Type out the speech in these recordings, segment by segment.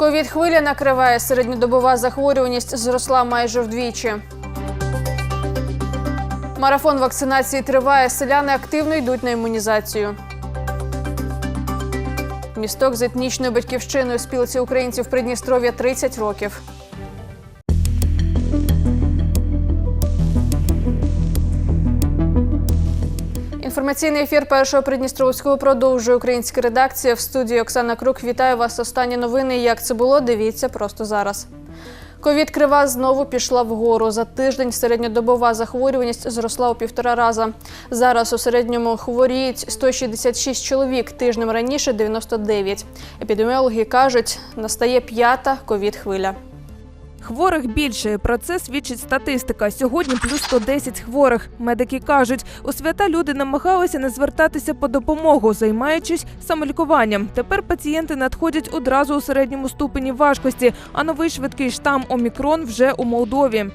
Ковід хвиля накриває середньодобова захворюваність зросла майже вдвічі. Марафон вакцинації триває. Селяни активно йдуть на імунізацію. Місток з етнічною батьківщиною спілці українців Придністров'я 30 років. Інформаційний ефір першого Придністровського продовжує українська редакція. В студії Оксана Крук вітаю вас. Останні новини. Як це було? Дивіться просто зараз. Ковід крива знову пішла вгору. За тиждень середньодобова захворюваність зросла у півтора раза. Зараз у середньому хворіють 166 чоловік. Тижнем раніше 99. Епідеміологи кажуть, настає п'ята ковід хвиля. Хворих більше. Про це свідчить статистика. Сьогодні плюс 110 хворих. Медики кажуть, у свята люди намагалися не звертатися по допомогу, займаючись самолікуванням. Тепер пацієнти надходять одразу у середньому ступені важкості, а новий швидкий штам Омікрон вже у Молдові.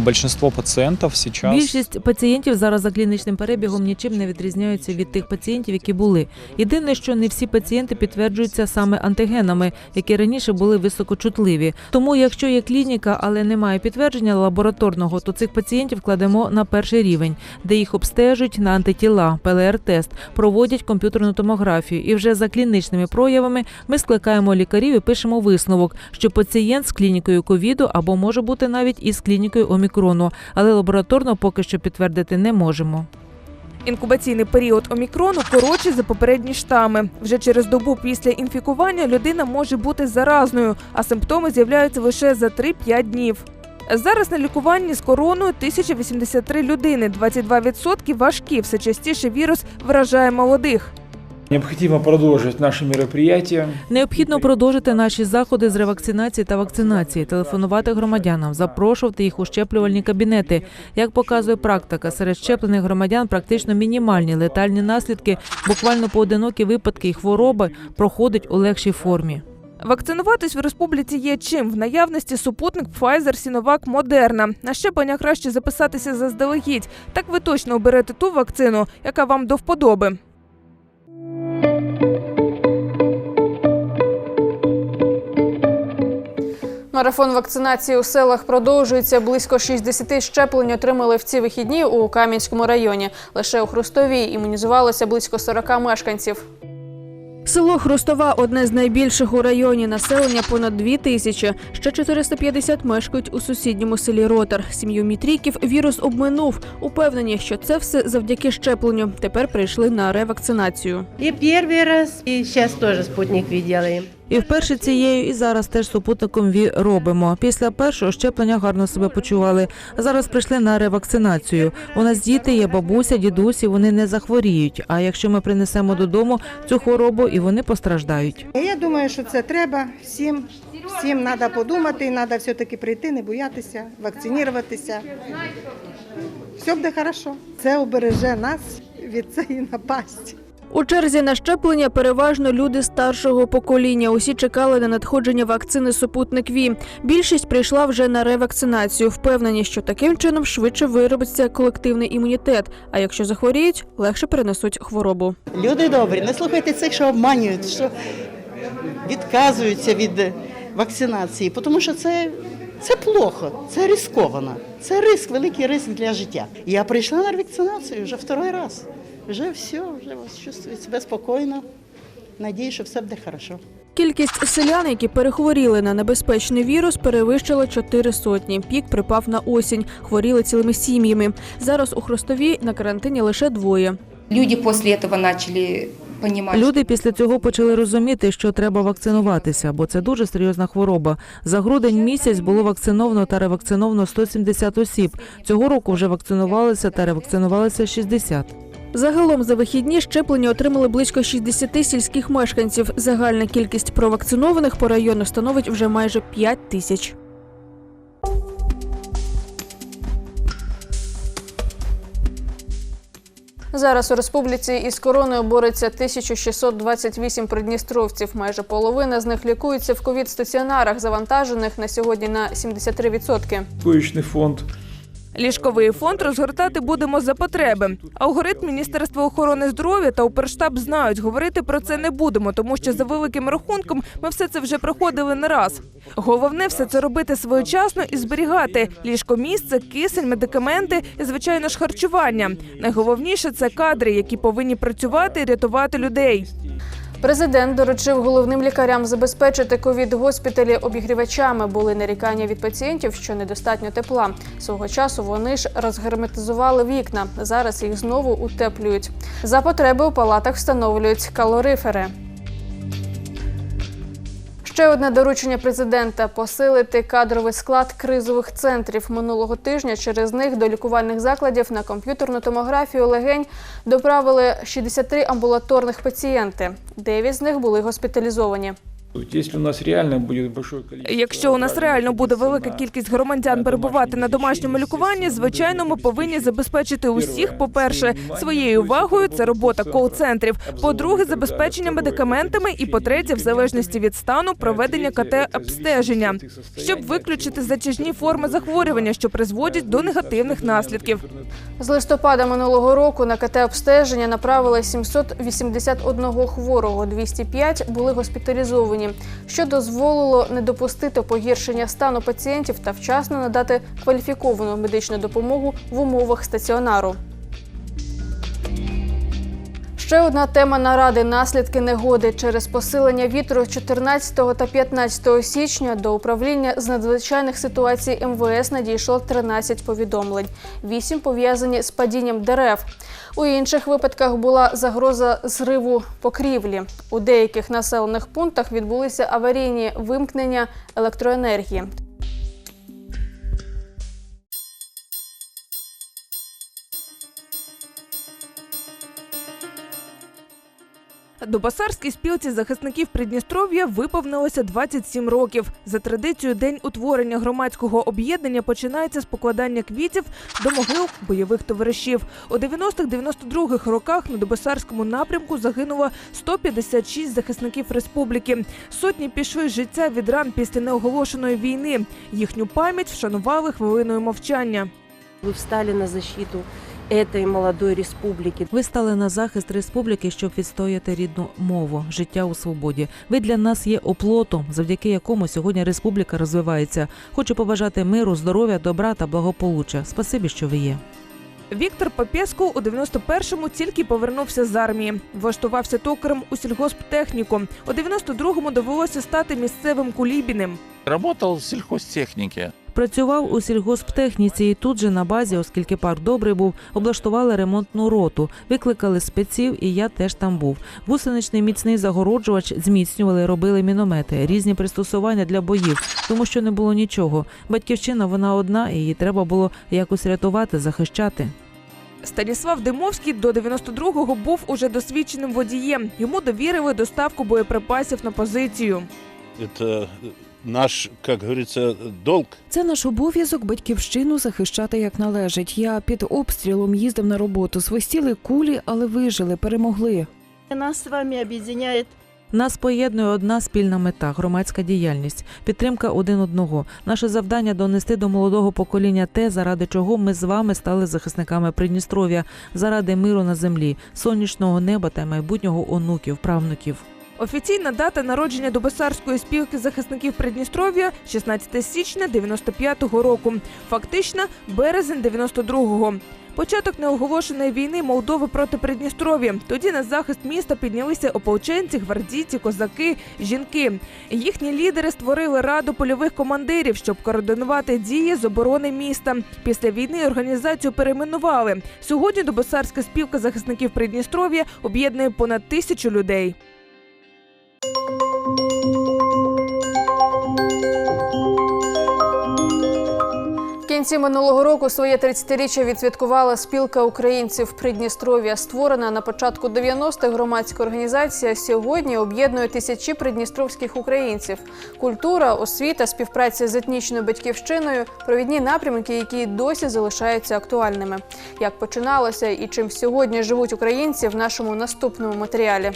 Большинство пациентов сейчас Більшість пацієнтів зараз за клінічним перебігом нічим не відрізняються від тих пацієнтів, які були. Єдине, що не всі пацієнти підтверджуються саме антигенами, які раніше були високочутливі. Тому, якщо є клініка, але немає підтвердження лабораторного, то цих пацієнтів кладемо на перший рівень, де їх обстежують на антитіла, ПЛР-тест, проводять комп'ютерну томографію. І вже за клінічними проявами ми скликаємо лікарів і пишемо висновок, що пацієнт з клінікою ковіду або може бути навіть із клінікою омікрону, але лабораторно поки що підтвердити не можемо. Інкубаційний період омікрону коротший за попередні штами. Вже через добу після інфікування людина може бути заразною, а симптоми з'являються лише за 3-5 днів. Зараз на лікуванні з короною 1083 людини, 22% важкі. Все частіше вірус вражає молодих. Необходимо продолжить наши мероприятия. Необхідно продовжити наші заходи з ревакцинації та вакцинації, телефонувати громадянам, запрошувати їх у щеплювальні кабінети. Як показує практика, серед щеплених громадян практично мінімальні летальні наслідки, буквально поодинокі випадки і хвороби проходять у легшій формі. Вакцинуватись в республіці є чим в наявності супутник Pfizer, Sinovac, Moderna. На щеплення краще записатися заздалегідь. Так ви точно оберете ту вакцину, яка вам до вподоби. Марафон вакцинації у селах продовжується. Близько 60 щеплень отримали в ці вихідні у Кам'янському районі. Лише у Хрустовій імунізувалося близько 40 мешканців. Село Хрустова одне з найбільших у районі. Населення понад 2 тисячі. Ще 450 мешкають у сусідньому селі Ротар. Сім'ю Мітріків вірус обминув. Упевнені, що це все завдяки щепленню. Тепер прийшли на ревакцинацію. И первый раз, и сейчас тоже спутник делаем. І вперше цією, і зараз теж супутником ВІ робимо. Після першого щеплення гарно себе почували. Зараз прийшли на ревакцинацію. У нас діти є бабуся, дідусі, вони не захворіють. А якщо ми принесемо додому цю хворобу, і вони постраждають. Я думаю, що це треба всім. Всім треба подумати, треба все-таки прийти, не боятися, вакцинуватися. Все буде хорошо. Це обереже нас від цієї напасті. У черзі на щеплення переважно люди старшого покоління. Усі чекали на надходження вакцини супутник Ві. Більшість прийшла вже на ревакцинацію. Впевнені, що таким чином швидше виробиться колективний імунітет. А якщо захворіють, легше перенесуть хворобу. Люди добрі, не слухайте цих, що обманюють, що відказуються від вакцинації, тому що це, це плохо, це ризиковано. Це риск, великий риск для життя. Я прийшла на вакцинацію вже второй раз. Вже все, вже чувствую себе спокійно. Надію, що все буде хорошо. Кількість селян, які перехворіли на небезпечний вірус, перевищила чотири сотні. Пік припав на осінь. Хворіли цілими сім'ями. Зараз у Хростові на карантині лише двоє. Люди после этого начали понимать, Люди після цього почали розуміти, що треба вакцинуватися, бо це дуже серйозна хвороба. За грудень місяць було вакциновано та ревакциновано 170 осіб. Цього року вже вакцинувалися та ревакцинувалися 60. Загалом за вихідні щеплення отримали близько 60 сільських мешканців. Загальна кількість провакцинованих по району становить вже майже 5 тисяч. Зараз у республіці із короною бореться 1628 придністровців. Майже половина з них лікуються в ковід-стаціонарах, завантажених на сьогодні на 73%. Пышный фонд Ліжковий фонд розгортати будемо за потреби. Алгоритм Міністерства охорони здоров'я та Уперштаб знають, говорити про це не будемо, тому що за великим рахунком ми все це вже проходили не раз. Головне все це робити своєчасно і зберігати ліжко місце, кисень, медикаменти і звичайно ж харчування. Найголовніше це кадри, які повинні працювати і рятувати людей. Президент доручив головним лікарям забезпечити ковід-госпіталі обігрівачами. Були нарікання від пацієнтів, що недостатньо тепла. Свого часу вони ж розгерметизували вікна. Зараз їх знову утеплюють. За потреби у палатах встановлюють калорифери. Ще одне доручення президента посилити кадровий склад кризових центрів минулого тижня. Через них до лікувальних закладів на комп'ютерну томографію легень доправили 63 амбулаторних пацієнти. Дев'ять з них були госпіталізовані. Если у нас реально будет большое количество... Якщо у нас реально буде велика кількість громадян перебувати на домашньому лікуванні, звичайно, ми повинні забезпечити усіх. По перше, своєю увагою це робота кол-центрів. По-друге, забезпечення медикаментами. І по-третє, в залежності від стану, проведення КТ обстеження, щоб виключити затяжні форми захворювання, що призводять до негативних наслідків. З листопада минулого року на КТ обстеження направили 781 хворого, 205 були госпіталізовані, що дозволило не допустити погіршення стану пацієнтів та вчасно надати кваліфіковану медичну допомогу в умовах стаціонару. Ще одна тема наради наслідки негоди через посилення вітру 14 та 15 січня до управління з надзвичайних ситуацій МВС надійшло 13 повідомлень. Вісім пов'язані з падінням дерев. У інших випадках була загроза зриву покрівлі. У деяких населених пунктах відбулися аварійні вимкнення електроенергії. Дубасарській спілці захисників Придністров'я виповнилося 27 років. За традицією, день утворення громадського об'єднання починається з покладання квітів до могил бойових товаришів. У 90-92 роках на Дубасарському напрямку загинуло 156 захисників республіки. Сотні пішли з життя від ран після неоголошеної війни. Їхню пам'ять вшанували хвилиною мовчання. Вы встали на защиту этой молодой республики. Ви стали на захист республіки, щоб відстояти рідну мову, життя у свободі. Ви для нас є оплотом, завдяки якому сьогодні республіка розвивається. Хочу побажати миру, здоров'я, добра та благополуччя. Спасибі, що ви є. Віктор Попєску у 91-му тільки повернувся з армії. Влаштувався токарем у сільгосптехніку. У 92-му довелося стати місцевим кулібіним. Работал в сельхозтехнике. Працював у сільгосптехніці і тут же на базі, оскільки парк добрий був, облаштували ремонтну роту, викликали спеців, і я теж там був. Гусеничний міцний загороджувач зміцнювали, робили міномети, різні пристосування для боїв, тому що не було нічого. Батьківщина вона одна, і її треба було якось рятувати, захищати. Станіслав Димовський до 92-го був уже досвідченим водієм. Йому довірили доставку боєприпасів на позицію. Это наш, как говорится, долг. Це наш обов'язок батьківщину захищати як належить. Я під обстрілом їздив на роботу. Свистіли кулі, але вижили, перемогли. Нас з вами об'єднує Нас поєднує одна спільна мета громадська діяльність, підтримка один одного. Наше завдання донести до молодого покоління те, заради чого ми з вами стали захисниками Придністров'я, заради миру на землі, сонячного неба та майбутнього онуків, правнуків. Офіційна дата народження Дубасарської спілки захисників Придністров'я 16 січня 95-го року. Фактично березень 92-го. Початок неоголошеної війни Молдови проти Придністров'я. Тоді на захист міста піднялися ополченці, гвардійці, козаки, жінки. Їхні лідери створили раду польових командирів, щоб координувати дії з оборони міста. Після війни організацію перейменували. Сьогодні Дубасарська спілка захисників Придністров'я об'єднує понад тисячу людей. В минулого року своє 30-річчя відсвяткувала спілка українців Придністров'я. Створена на початку 90-х громадська організація сьогодні об'єднує тисячі придністровських українців. Культура, освіта, співпраця з етнічною батьківщиною провідні напрямки, які досі залишаються актуальними. Як починалося і чим сьогодні живуть українці в нашому наступному матеріалі.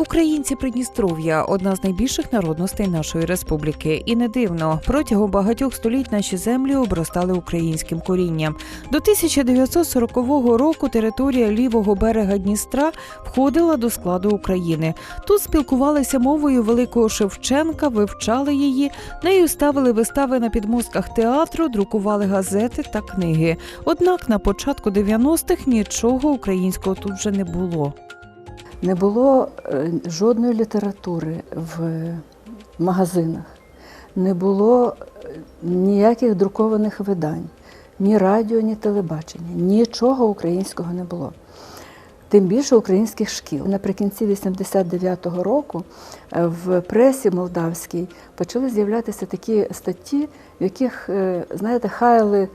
Українці Придністров'я одна з найбільших народностей нашої республіки, і не дивно протягом багатьох століть наші землі обростали українським корінням. До 1940 року територія лівого берега Дністра входила до складу України. Тут спілкувалися мовою великого Шевченка, вивчали її, нею ставили вистави на підмостках театру, друкували газети та книги. Однак на початку 90-х нічого українського тут вже не було. Не було е, жодної літератури в магазинах, не було е, ніяких друкованих видань, ні радіо, ні телебачення, нічого українського не було. Тим більше українських шкіл. Наприкінці 89-го року е, в пресі молдавській почали з'являтися такі статті, в яких, знаєте, хаяли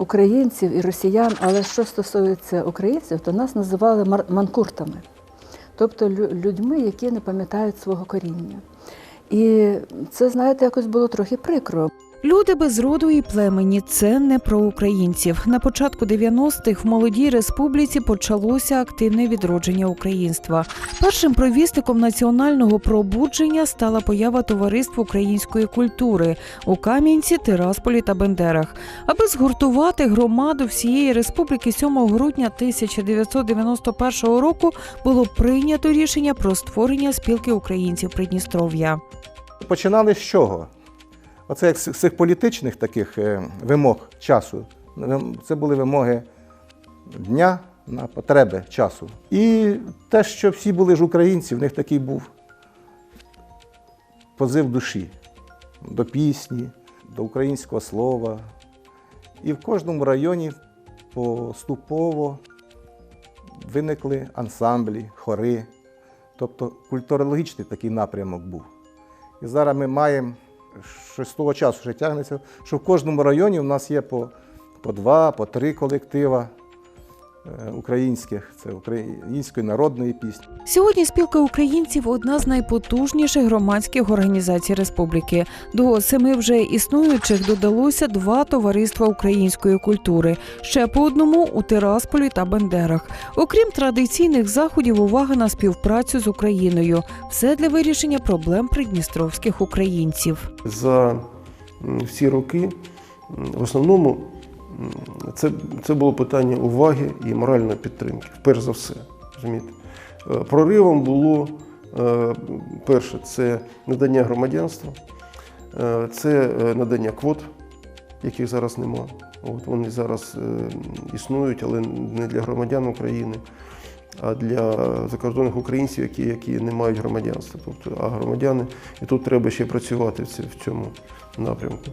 українців і росіян, але що стосується українців, то нас називали манкуртами, тобто людьми, які не пам'ятають свого коріння. І це, знаєте, якось було трохи прикро. Люди без роду і племені це не про українців. На початку 90-х в молодій республіці почалося активне відродження українства. Першим провісником національного пробудження стала поява товариства української культури у Кам'янці, Тирасполі та Бендерах. Аби згуртувати громаду всієї республіки 7 грудня 1991 року було прийнято рішення про створення спілки українців Придністров'я. Починали з чого? Оце як з цих політичних таких е, вимог часу. Це були вимоги дня на потреби часу. І те, що всі були ж українці, в них такий був позив душі до пісні, до українського слова. І в кожному районі поступово виникли ансамблі, хори. Тобто культурологічний такий напрямок був. І зараз ми маємо, що з того часу вже тягнеться, що в кожному районі у нас є по, по два, по три колектива українських, це української народної пісні. Сьогодні спілка українців одна з найпотужніших громадських організацій республіки. До семи вже існуючих додалося два товариства української культури, ще по одному у Тирасполі та Бендерах. Окрім традиційних заходів, увага на співпрацю з Україною. Все для вирішення проблем придністровських українців. за всі роки в основному це, це було питання уваги і моральної підтримки, перш за все. розумієте. Е, Проривом було е, перше це надання громадянства, е, це надання квот, яких зараз нема. От вони зараз існують, але не для громадян України, а для закордонних українців, які, які не мають громадянства. Тобто, а громадяни, і тут треба ще працювати в цьому напрямку.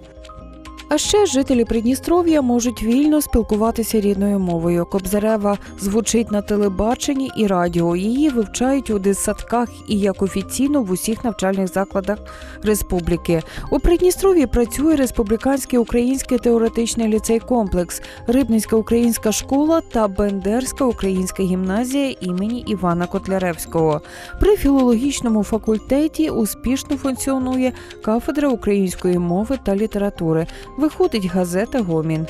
А ще жителі Придністров'я можуть вільно спілкуватися рідною мовою. Кобзарева звучить на телебаченні і радіо. Її вивчають у дитсадках і як офіційно в усіх навчальних закладах республіки. У Придністров'ї працює республіканський український теоретичний ліцей комплекс, Рибницька українська школа та Бендерська українська гімназія імені Івана Котляревського. При філологічному факультеті успішно функціонує кафедра української мови та літератури. Виходить газета Гомін.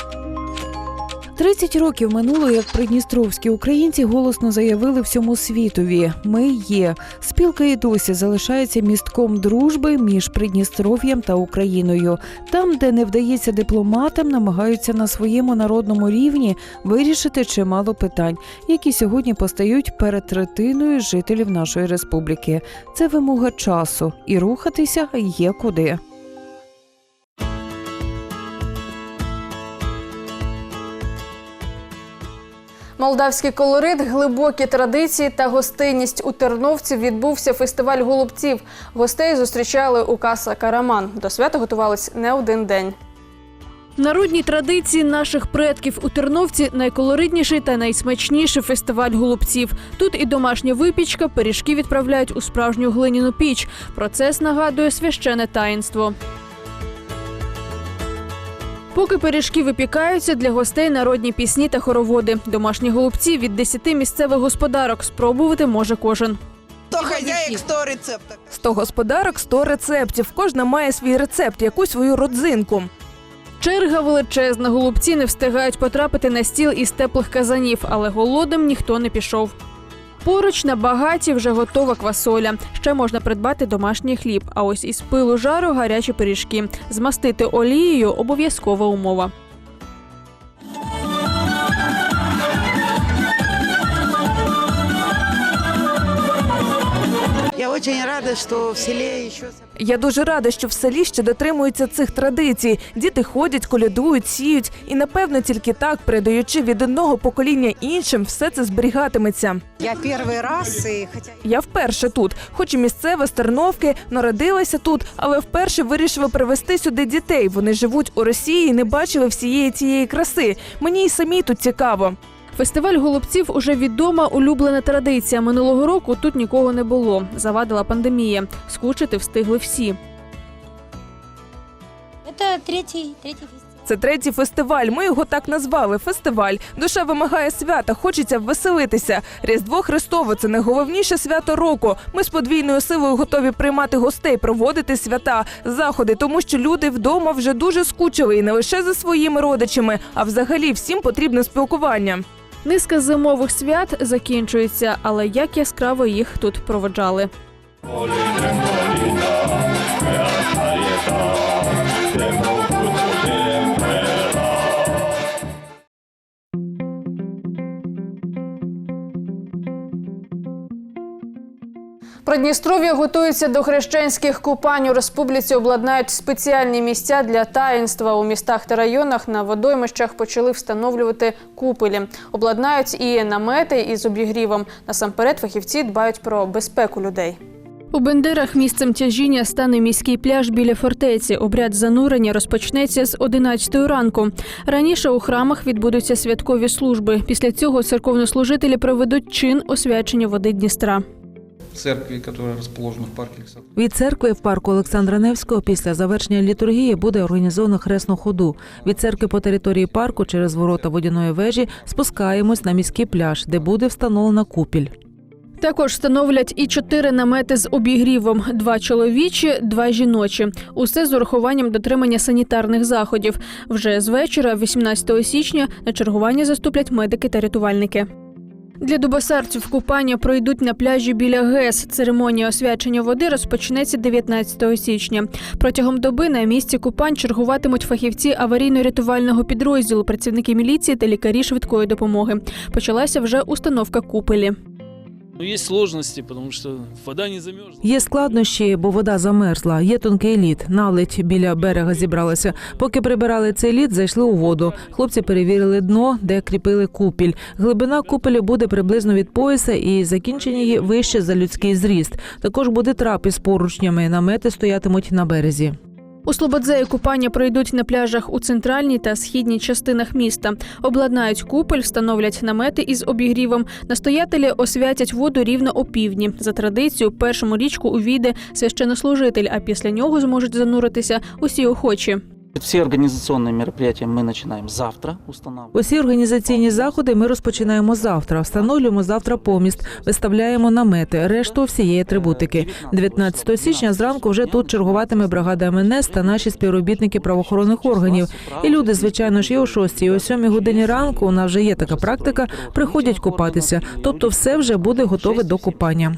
30 років минуло, як придністровські українці голосно заявили всьому світові: ми є. Спілка і досі залишається містком дружби між Придністров'ям та Україною. Там, де не вдається дипломатам, намагаються на своєму народному рівні вирішити чимало питань, які сьогодні постають перед третиною жителів нашої республіки. Це вимога часу, і рухатися є куди. Молдавський колорит, глибокі традиції та гостинність у Терновці відбувся фестиваль голубців. Гостей зустрічали у каса Караман. До свята готувались не один день. Народні традиції наших предків у Терновці найколоритніший та найсмачніший фестиваль голубців. Тут і домашня випічка, пиріжки відправляють у справжню глиняну піч. Процес нагадує священе таїнство. Поки пиріжки випікаються, для гостей народні пісні та хороводи. Домашні голубці від 10 місцевих господарок спробувати може кожен. 100 хазяїк, 100 рецептів. 100 господарок, 100 рецептів. Кожна має свій рецепт, якусь свою родзинку. Черга величезна. Голубці не встигають потрапити на стіл із теплих казанів, але голодним ніхто не пішов. Поруч на багаті вже готова квасоля. Ще можна придбати домашній хліб. А ось із пилу жару гарячі пиріжки. Змастити олією обов'язкова умова. Я очень рада, что в селе еще... Я дуже рада, що в селі ще дотримуються цих традицій. Діти ходять, колядують, сіють, і напевно тільки так, передаючи від одного покоління іншим, все це зберігатиметься. Я первый раз, хотя... Я вперше тут, хоч і місцева з Терновки, народилася тут, але вперше вирішила привезти сюди дітей. Вони живуть у Росії і не бачили всієї цієї краси. Мені й самі тут цікаво. Фестиваль голубців уже відома улюблена традиція. Минулого року тут нікого не було. Завадила пандемія. Скучити встигли всі. Это третий, третий фестиваль. Це третій фестиваль. Ми його так назвали. Фестиваль. Душа вимагає свята, хочеться веселитися. Різдво Христове це найголовніше свято року. Ми з подвійною силою готові приймати гостей, проводити свята, заходи, тому що люди вдома вже дуже скучили і не лише за своїми родичами, а взагалі всім потрібне спілкування. Низка зимових свят закінчується, але як яскраво їх тут проводжали. Придністров'я готується до хрещенських купань. У республіці обладнають спеціальні місця для таїнства. У містах та районах на водоймищах почали встановлювати купелі. Обладнають і намети із обігрівом. Насамперед фахівці дбають про безпеку людей. У Бендерах місцем тяжіння стане міський пляж біля фортеці. Обряд занурення розпочнеться з 11 ранку. Раніше у храмах відбудуться святкові служби. Після цього церковнослужителі проведуть чин освячення води Дністра. Церкви, которая расположена в парке Александра. Від церкви в парку Олександра Невського після завершення літургії буде організовано хресну ходу. Від церкви по території парку через ворота водяної вежі спускаємось на міський пляж, де буде встановлена купіль. Також встановлять і чотири намети з обігрівом: два чоловічі, два жіночі. Усе з урахуванням дотримання санітарних заходів. Вже з вечора, 18 січня, на чергування заступлять медики та рятувальники. Для дубосарців купання пройдуть на пляжі біля ГЕС. Церемонія освячення води розпочнеться 19 січня. Протягом доби на місці купань чергуватимуть фахівці аварійно-рятувального підрозділу, працівники міліції та лікарі швидкої допомоги. Почалася вже установка купелі. Ну, есть сложности, потому что вода не замерзла. Є складнощі, бо вода замерзла. Є тонкий лід. Наледь біля берега зібралася. Поки прибирали цей лід, зайшли у воду. Хлопці перевірили дно, де кріпили купіль. Глибина купелі буде приблизно від пояса, і закінчення її вище за людський зріст. Також буде трап із поручнями. Намети стоятимуть на березі. У Слободзеї купання пройдуть на пляжах у центральній та східній частинах міста. Обладнають купель, встановлять намети із обігрівом. Настоятелі освятять воду рівно о півдні. За традицією, першому річку увійде священнослужитель, а після нього зможуть зануритися усі охочі. Все организационные мероприятия мы начинаем завтра. Усі організаційні заходи ми розпочинаємо завтра. Встановлюємо завтра поміст, виставляємо намети, решту всієї атрибутики. 19 січня зранку вже тут чергуватиме бригада МНС та наші співробітники правоохоронних органів. І люди, звичайно ж, і о 6, і о 7 годині ранку. У нас вже є така практика. Приходять купатися. Тобто, все вже буде готове до купання.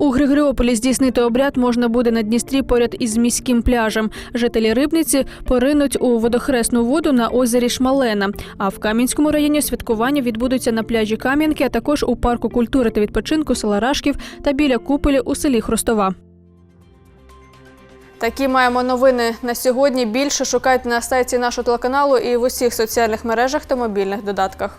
У Григоріополі здійснити обряд можна буде на Дністрі поряд із міським пляжем. Жителі Рибниці поринуть у водохресну воду на озері Шмалена. А в Кам'янському районі святкування відбудуться на пляжі Кам'янки, а також у парку культури та відпочинку села Рашків та біля купелі у селі Хростова. Такі маємо новини на сьогодні. Більше шукайте на сайті нашого телеканалу і в усіх соціальних мережах та мобільних додатках.